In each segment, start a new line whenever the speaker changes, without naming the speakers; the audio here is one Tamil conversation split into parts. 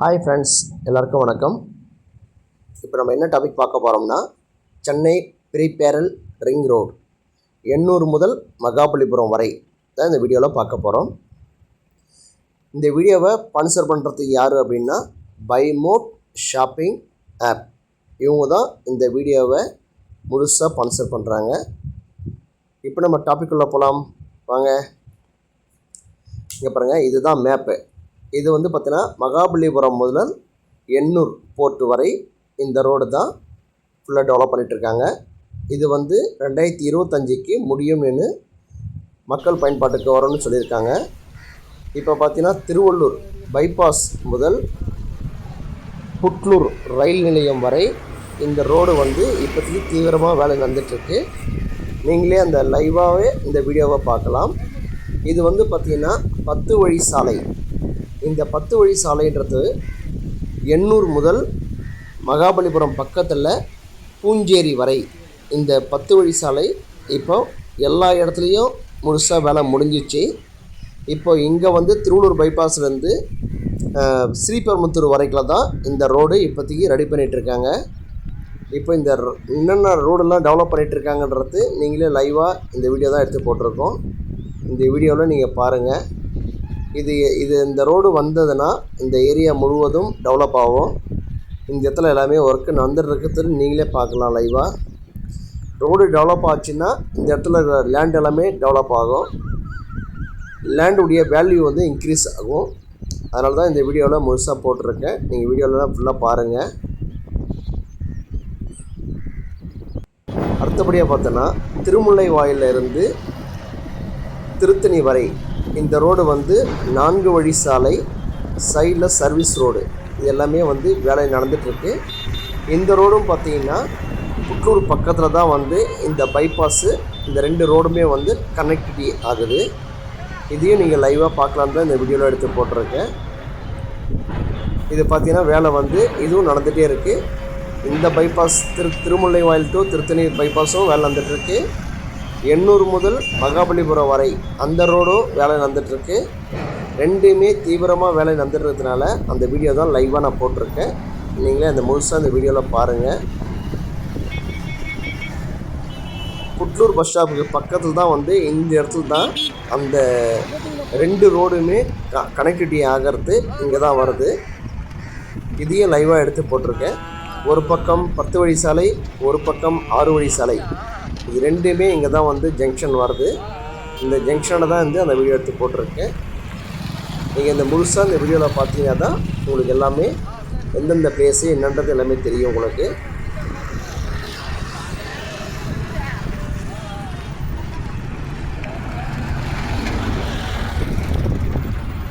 ஹாய் ஃப்ரெண்ட்ஸ் எல்லாருக்கும் வணக்கம். இப்போ நம்ம என்ன டாபிக் பார்க்க போகிறோம்னா Chennai peripheral ring road Ennore முதல் மகாபலிபுரம் வரை தான் இந்த வீடியோவில் பார்க்க போகிறோம் இந்த வீடியோவை ஸ்பான்சர் பண்ணுறதுக்கு யார் அப்படின்னா பைமோட் ஷாப்பிங் ஆப் இவங்க தான் இந்த வீடியோவை முழுசாக ஸ்பான்சர் பண்ணுறாங்க இப்போ நம்ம டாபிக் உள்ளே போகலாம் வாங்க. இங்கே பாருங்கள் இதுதான் மேப்பு இது வந்து பார்த்தீங்கன்னா மகாபலிபுரம் முதல் எண்ணூர் போர்ட் வரை இந்த ரோடு தான் ஃபுல்லாக டெவலப் பண்ணிகிட்ருக்காங்க இது வந்து ரெண்டாயிரத்தி இருபத்தஞ்சிக்கு முடியும்னு மக்கள் பயன்பாட்டுக்கு வரும்னு சொல்லியிருக்காங்க. இப்போ பார்த்தீங்கன்னா திருவள்ளூர் பைபாஸ் முதல் புட்லூர் ரயில் நிலையம் வரை இந்த ரோடு வந்து இப்போதைக்கு தீவிரமாக வேலை நடந்துகிட்ருக்கு நீங்களே அந்த லைவாகவே இந்த வீடியோவை பார்க்கலாம். இது வந்து பார்த்திங்கன்னா பத்து வழி சாலை. இந்த பத்து வழி சாலைன்றது எண்ணூர் முதல் மகாபலிபுரம் பக்கத்தில் பூஞ்சேரி வரை. இந்த பத்து வழி சாலை இப்போ எல்லா இடத்துலையும் முழுசாக வேலை முடிஞ்சிச்சு. இப்போ இங்கே வந்து திருவள்ளூர் பைபாஸ்லேருந்து ஸ்ரீபெரும்புத்தூர் வரைக்கும் தான் இந்த ரோடு இப்போதைக்கு ரெடி பண்ணிகிட்ருக்காங்க இப்போ இந்த என்னென்ன ரோடெல்லாம் டெவலப் பண்ணிகிட்ருக்காங்கன்றது நீங்களே லைவாக இந்த வீடியோ தான் எடுத்து போட்டிருக்கோம். இந்த வீடியோவில் நீங்கள் பாருங்கள் இது இது இந்த ரோடு வந்ததுன்னா இந்த ஏரியா முழுவதும் டெவலப் ஆகும். இந்த இடத்துல எல்லாமே ஒர்க்கு நடந்துருக்குறது நீங்களே பார்க்கலாம் லைவாக ரோடு டெவலப் ஆச்சுன்னா இந்த இடத்துல லேண்ட் எல்லாமே டெவலப் ஆகும். லேண்டுடைய வேல்யூ வந்து இன்க்ரீஸ் ஆகும். அதனால தான் இந்த வீடியோவில் முழுசாக போட்டிருக்கேன். நீங்கள் வீடியோவில் ஃபுல்லாக பாருங்கள் அடுத்தபடியாக பார்த்தோன்னா திருமுல்லை வாயிலிருந்து திருத்தணி வரை இந்த ரோடு வந்து நான்கு வழி சாலை சைடில் சர்வீஸ் ரோடு இது எல்லாமே வந்து வேலை நடந்துகிட்ருக்கு இந்த ரோடும் பார்த்தீங்கன்னா புற்றூர் பக்கத்தில் தான் வந்து இந்த பைபாஸு இந்த ரெண்டு ரோடுமே வந்து கனெக்டிவிட்டி ஆகுது. இதையும் நீங்கள் லைவாக பார்க்கலாம் தான் இந்த வீடியோவில் எடுத்து போட்டிருக்கேன். இது பார்த்தீங்கன்னா வேலை வந்து இதுவும் நடந்துகிட்டே இருக்குது இந்த பைபாஸ் திரு திருமுல்லை வாயில் டு திருத்தணி பைபாஸும் வேலை நடந்துகிட்ருக்கு எண்ணூர் முதல் மகாபலிபுரம் வரை அந்த ரோடும் வேலை நடந்துகிட்ருக்கு ரெண்டுமே தீவிரமாக வேலை நடந்துட்டுறதுனால அந்த வீடியோ தான் லைவாக நான் போட்டிருக்கேன். நீங்களே அந்த முழுசாக அந்த வீடியோவில் பாருங்கள் புட்லூர் பஸ் ஸ்டாப்புக்கு பக்கத்தில் தான் வந்து இந்த இடத்துல தான் அந்த ரெண்டு ரோடுமே க கனெக்டிவிட்டி ஆகிறது இங்கே தான் வருது. இதையும் லைவாக எடுத்து போட்டிருக்கேன். ஒரு பக்கம் பத்து வழி சாலை ஒரு பக்கம் ஆறு வழி சாலை. இது ரெண்டுமே இங்கே தான் வந்து ஜங்ஷன் வருது. இந்த ஜங்ஷனில் தான் வந்து அந்த வீடியோ எடுத்து போட்டிருக்கேன் நீங்கள் இந்த முழுசாக இந்த வீடியோவில் பார்த்தீங்கன்னா தான் உங்களுக்கு எல்லாமே எந்தெந்த பிளேஸு என்னன்றது எல்லாமே தெரியும் உங்களுக்கு.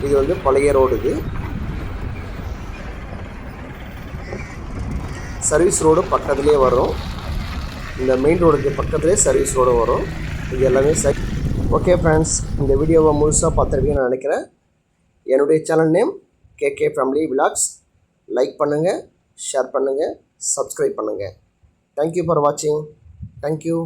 இது வந்து பழைய ரோடு இது. சர்வீஸ் ரோடு பக்கத்துலேயே வரும். இந்த மெயின் ரோடுக்கு பக்கத்துலேயே சர்வீஸ் ரோடு வரும். இது எல்லாமே சரி ஓகே ஃப்ரெண்ட்ஸ் இந்த வீடியோவை முழுசாக பார்த்துருக்கீங்கன்னு நான் நினைக்கிறேன். என்னுடைய channel name KK family vlogs like பண்ணுங்கள் ஷேர் பண்ணுங்கள் சப்ஸ்கிரைப் பண்ணுங்கள் தேங்க்யூ ஃபார் வாட்சிங் தேங்க்யூ